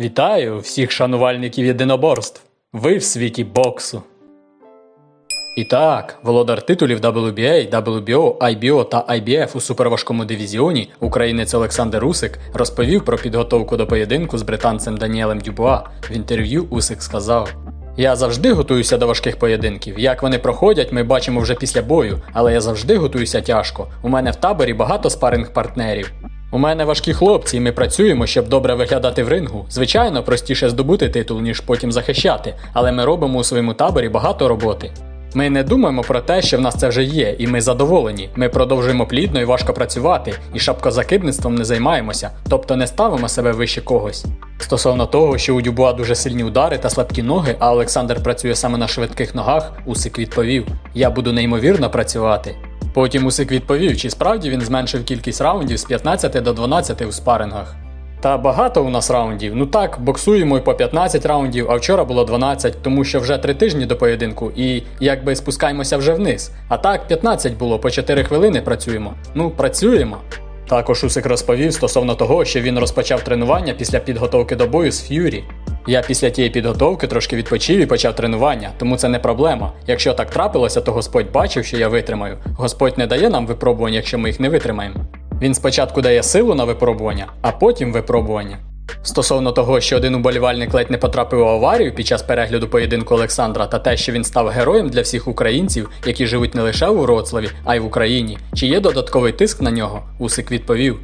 Вітаю всіх шанувальників єдиноборств. Ви в світі боксу. І так, володар титулів WBA, WBO, IBO та IBF у суперважкому дивізіоні українець Олександр Усик розповів про підготовку до поєдинку з британцем Даніелем Дюбуа. В інтерв'ю Усик сказав: Я завжди готуюся до важких поєдинків. Як вони проходять, ми бачимо вже після бою, але я завжди готуюся тяжко. У мене в таборі багато спаринг партнерів. У мене важкі хлопці, і ми працюємо, щоб добре виглядати в рингу. Звичайно, простіше здобути титул, ніж потім захищати, але ми робимо у своєму таборі багато роботи. Ми не думаємо про те, що в нас це вже є, і ми задоволені. Ми продовжуємо плідно і важко працювати, і шапкозакидництвом не займаємося, тобто не ставимо себе вище когось. Стосовно того, що у Дюбуа дуже сильні удари та слабкі ноги, а Олександр працює саме на швидких ногах, Усик відповів: Я буду неймовірно працювати. Потім Усик відповів, чи справді він зменшив кількість раундів з 15 до 12 у спарингах. Та багато у нас раундів. Ну так, боксуємо і по 15 раундів, а вчора було 12, тому що вже 3 тижні до поєдинку, і якби спускаємося вже вниз. А так, 15 було, по 4 хвилини працюємо. Ну, працюємо. Також Усик розповів стосовно того, що він розпочав тренування після підготовки до бою з Ф'юрі. Я після тієї підготовки трошки відпочив і почав тренування, тому це не проблема. Якщо так трапилося, то Господь бачив, що я витримаю. Господь не дає нам випробувань, якщо ми їх не витримаємо. Він спочатку дає силу на випробування, а потім випробування. Стосовно того, що один уболівальник ледь не потрапив у аварію під час перегляду поєдинку Олександра, та те, що він став героєм для всіх українців, які живуть не лише у Вроцлаві, а й в Україні. Чи є додатковий тиск на нього? Усик відповів.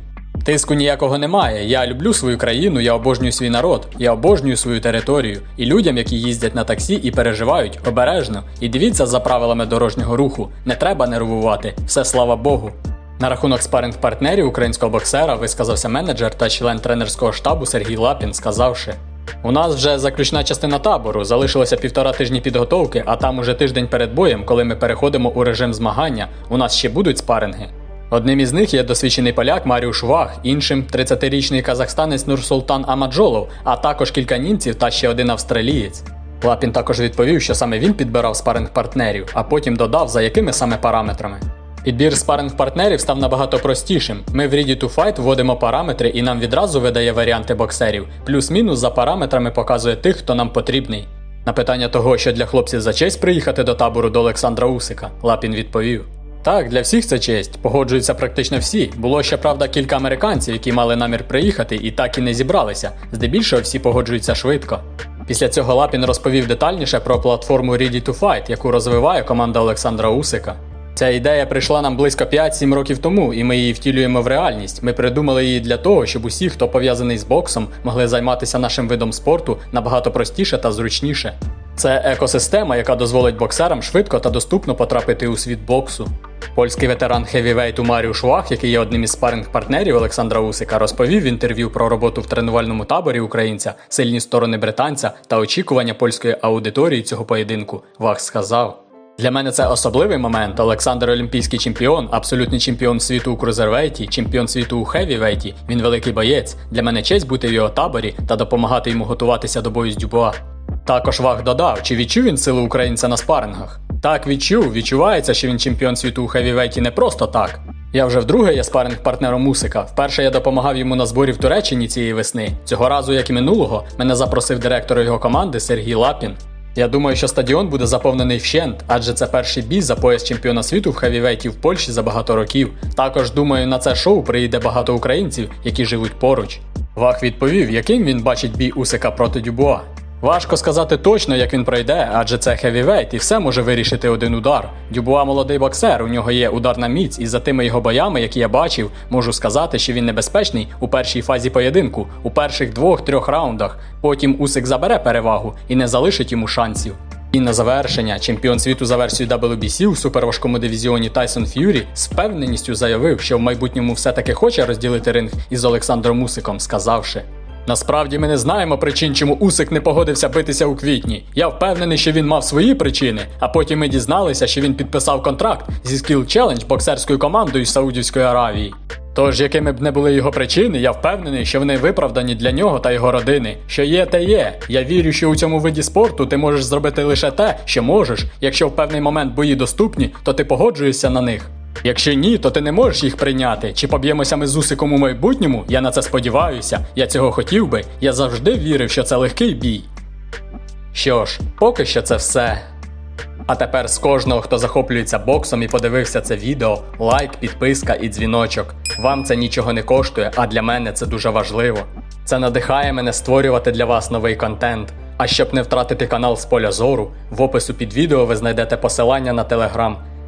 Тиску ніякого немає. Я люблю свою країну, я обожнюю свій народ, я обожнюю свою територію. І людям, які їздять на таксі і переживають, обережно. І дивіться за правилами дорожнього руху. Не треба нервувати. Все слава Богу. На рахунок спаринг партнерів українського боксера висказався менеджер та член тренерського штабу Сергій Лапін, сказавши: У нас вже заключна частина табору, залишилося півтора тижні підготовки, а там уже тиждень перед боєм, коли ми переходимо у режим змагання. У нас ще будуть спаринги. Одним із них є досвідчений поляк Маріуш Вах, іншим 30-річний казахстанець Нурсултан Амаджолов, а також кілька німців та ще один австралієць. Лапін також відповів, що саме він підбирав спаринг партнерів, а потім додав, за якими саме параметрами. Підбір спаринг партнерів став набагато простішим. Ми в Ready to Fight вводимо параметри і нам відразу видає варіанти боксерів. Плюс-мінус за параметрами показує тих, хто нам потрібний. На питання того, що для хлопців за честь приїхати до табору до Олександра Усика, Лапін відповів. Так, для всіх це честь, погоджуються практично всі. Було ще правда кілька американців, які мали намір приїхати і так і не зібралися. Здебільшого всі погоджуються швидко. Після цього Лапін розповів детальніше про платформу Ready to Fight, яку розвиває команда Олександра Усика. Ця ідея прийшла нам близько 5-7 років тому, і ми її втілюємо в реальність. Ми придумали її для того, щоб усі, хто пов'язаний з боксом, могли займатися нашим видом спорту набагато простіше та зручніше. Це екосистема, яка дозволить боксерам швидко та доступно потрапити у світ боксу. Польський ветеран хевівейту Маріуш Вах, який є одним із спаринг партнерів Олександра Усика, розповів в інтерв'ю про роботу в тренувальному таборі українця, сильні сторони британця та очікування польської аудиторії цього поєдинку. Вах сказав. Для мене це особливий момент. Олександр Олімпійський чемпіон, абсолютний чемпіон світу у крузервейті, чемпіон світу у хевівейті. Він великий боєць. Для мене честь бути в його таборі та допомагати йому готуватися до бою з Дюбуа. Також Вах додав, чи відчув він силу українця на спарингах. Так відчув, відчувається, що він чемпіон світу у хевівейті не просто так. Я вже вдруге є спаринг партнером Мусика. Вперше я допомагав йому на зборі в Туреччині цієї весни. Цього разу, як і минулого, мене запросив директор його команди Сергій Лапін. Я думаю, що стадіон буде заповнений вщент, адже це перший бій за пояс чемпіона світу в хевівейті в Польщі за багато років. Також думаю, на це шоу приїде багато українців, які живуть поруч. Вах відповів, яким він бачить бій Усика проти Дюбуа. Важко сказати точно, як він пройде, адже це хевівейт і все може вирішити один удар. Дюбуа молодий боксер, у нього є ударна міць, і за тими його боями, які я бачив, можу сказати, що він небезпечний у першій фазі поєдинку, у перших двох-трьох раундах. Потім Усик забере перевагу і не залишить йому шансів. І на завершення, чемпіон світу за версією WBC у суперважкому дивізіоні Тайсон Ф'юрі з впевненістю заявив, що в майбутньому все-таки хоче розділити ринг із Олександром Усиком, сказавши. Насправді ми не знаємо причин, чому Усик не погодився битися у квітні. Я впевнений, що він мав свої причини, а потім ми дізналися, що він підписав контракт зі Skill Challenge боксерською командою з Саудівської Аравії. Тож, якими б не були його причини, я впевнений, що вони виправдані для нього та його родини. Що є, те є. Я вірю, що у цьому виді спорту ти можеш зробити лише те, що можеш. Якщо в певний момент бої доступні, то ти погоджуєшся на них. Якщо ні, то ти не можеш їх прийняти. Чи поб'ємося ми з Усиком у майбутньому? Я на це сподіваюся. Я цього хотів би. Я завжди вірив, що це легкий бій. Що ж, поки що це все. А тепер з кожного, хто захоплюється боксом і подивився це відео, лайк, підписка і дзвіночок. Вам це нічого не коштує, а для мене це дуже важливо. Це надихає мене створювати для вас новий контент. А щоб не втратити канал з поля зору, в опису під відео ви знайдете посилання на телеграм.